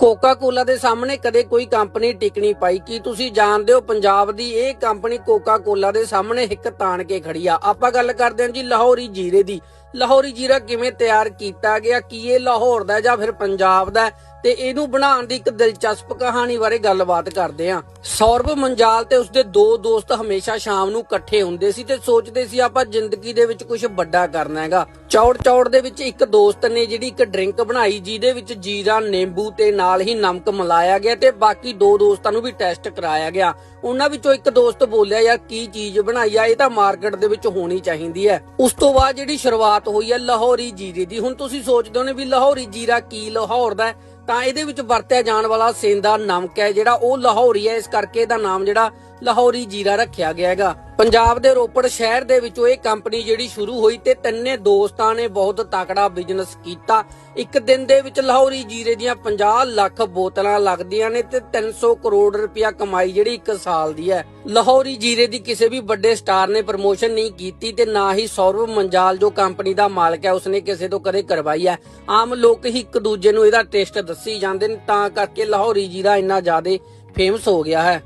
ਕੋਕਾ ਕੋਲਾ ਦੇ ਸਾਹਮਣੇ ਕਦੇ ਕੋਈ ਕੰਪਨੀ ਟਿਕ ਪਾਈ। ਕੀ ਤੁਸੀਂ ਜਾਣਦੇ ਹੋ ਪੰਜਾਬ ਦੀ ਇਹ ਕੰਪਨੀ ਕੋਕਾ ਕੋਲਾ ਦੇ ਸਾਹਮਣੇ ਇੱਕ ਤਾਣ ਕੇ ਖੜੀ ਆ? ਆਪਾਂ ਗੱਲ ਕਰਦੇ ਹਾਂ ਜੀ ਲਾਹੌਰੀ ਜੀਰੇ ਦੀ। ਲਾਹੌਰੀ ਜੀਰਾ ਕਿਵੇਂ ਤਿਆਰ ਕੀਤਾ ਗਿਆ? ਕੀ ਇਹ ਲਾਹੌਰ ਦਾ ਜਾਂ ਫਿਰ ਪੰਜਾਬ ਦਾ ਤੇ ਇਹਨੂੰ ਬਣਾਉਣ ਦੀ ਇੱਕ ਦਿਲਚਸਪ ਕਹਾਣੀ ਬਾਰੇ ਗੱਲਬਾਤ ਕਰਦੇ ਹਾਂ। ਸੌਰਵ ਮੰਜਾਲ ਤੇ ਉਸਦੇ ਦੋ ਦੋਸਤ ਹਮੇਸ਼ਾ ਸ਼ਾਮ ਨੂੰ ਇਕੱਠੇ ਹੁੰਦੇ ਸੀ ਤੇ ਸੋਚਦੇ ਸੀ ਆਪਾਂ ਜ਼ਿੰਦਗੀ ਦੇ ਵਿੱਚ ਕੁਝ ਵੱਡਾ ਕਰਨਾ ਹੈਗਾ। ਚੌੜ ਚੌੜ ਦੇ ਵਿੱਚ ਇੱਕ ਦੋਸਤ ਨੇ ਜਿਹੜੀ ਇੱਕ ਡਰਿੰਕ ਬਣਾਈ, ਜਿਹਦੇ ਵਿੱਚ ਜੀਰਾ, ਨਿੰਬੂ ਤੇ ਨਾਲ ਹੀ ਨਮਕ ਮਿਲਾਇਆ ਗਿਆ ਤੇ ਬਾਕੀ ਦੋ ਦੋਸਤਾਂ ਨੂੰ ਵੀ ਟੈਸਟ ਕਰਾਇਆ ਗਿਆ। ਉਹਨਾਂ ਵਿੱਚੋਂ ਇੱਕ ਦੋਸਤ ਬੋਲਿਆ, ਯਾਰ, ਕੀ ਚੀਜ਼ ਬਣਾਈ ਆ? ਇਹ ਤਾਂ ਮਾਰਕੀਟ ਦੇ ਵਿੱਚ ਹੋਣੀ ਚਾਹੀਦੀ ਹੈ। ਉਸ ਤੋਂ ਬਾਅਦ ਜਿਹੜੀ ਸ਼ੁਰੂਆਤ ਹੋਈ ਹੈ, ਲਾਹੌਰੀ ਜੀਰੇ ਦੀ। ਹੁਣ ਤੁਸੀਂ ਸੋਚਦੇ ਹੋਣੇ ਵੀ ਲਾਹੌਰੀ ਜੀਰਾ ਕੀ ਲਾਹੌਰ ਦਾ ਤਾਂ ਇਹਦੇ ਵਿੱਚ ਵਰਤਿਆ ਜਾਣ ਵਾਲਾ ਸੇਂਦਾ ਨਮਕ ਹੈ, ਜਿਹੜਾ ਉਹ ਲਾਹੌਰੀ ਹੈ। ਇਸ ਕਰਕੇ ਇਹਦਾ ਨਾਮ ਜਿਹੜਾ ਲਾਹੌਰੀ ਜੀਰਾ ਰੱਖਿਆ ਗਿਆ ਹੈਗਾ। ਪੰਜਾਬ ਦੇ ਰੋਪੜ ਸ਼ਹਿਰ ਦੇ ਵਿੱਚੋਂ ਇਹ ਕੰਪਨੀ ਜਿਹੜੀ ਸ਼ੁਰੂ ਹੋਈ ਤੇ ਤਿੰਨੇ ਦੋਸਤਾਂ ਨੇ ਬਹੁਤ ਤਕੜਾ ਬਿਜ਼ਨਸ ਕੀਤਾ। ਇੱਕ ਦਿਨ ਦੇ ਵਿੱਚ ਲਾਹੌਰੀ ਜੀਰੇ ਦੀਆਂ 50 ਲੱਖ ਬੋਤਲਾਂ ਲੱਗਦੀਆਂ ਨੇ ਤੇ 300 ਕਰੋੜ ਰੁਪਇਆ ਕਮਾਈ ਜਿਹੜੀ ਇੱਕ ਸਾਲ ਦੀ ਹੈ। ਲਾਹੌਰੀ ਜੀਰੇ ਦੀ ਕਿਸੇ ਵੀ ਵੱਡੇ ਸਟਾਰ ਨੇ ਪ੍ਰਮੋਸ਼ਨ ਨਹੀਂ ਕੀਤੀ ਤੇ ਨਾ ਹੀ ਸੌਰਵ ਮੰਜਾਲ ਜੋ ਕੰਪਨੀ ਦਾ ਮਾਲਕ ਹੈ, ਉਸਨੇ ਕਿਸੇ ਤੋਂ ਕਦੇ ਕਰਵਾਈ ਹੈ। ਆਮ ਲੋਕ ਹੀ ਇੱਕ ਦੂਜੇ ਨੂੰ ਇਹਦਾ ਟੇਸਟ ਦੱਸੀ ਜਾਂਦੇ ਨੇ ਤਾਂ ਕਰਕੇ ਲਾਹੌਰੀ ਜੀਰਾ ਇੰਨਾ ਜ਼ਿਆਦਾ ਫੇਮਸ ਹੋ ਗਿਆ ਹੈ।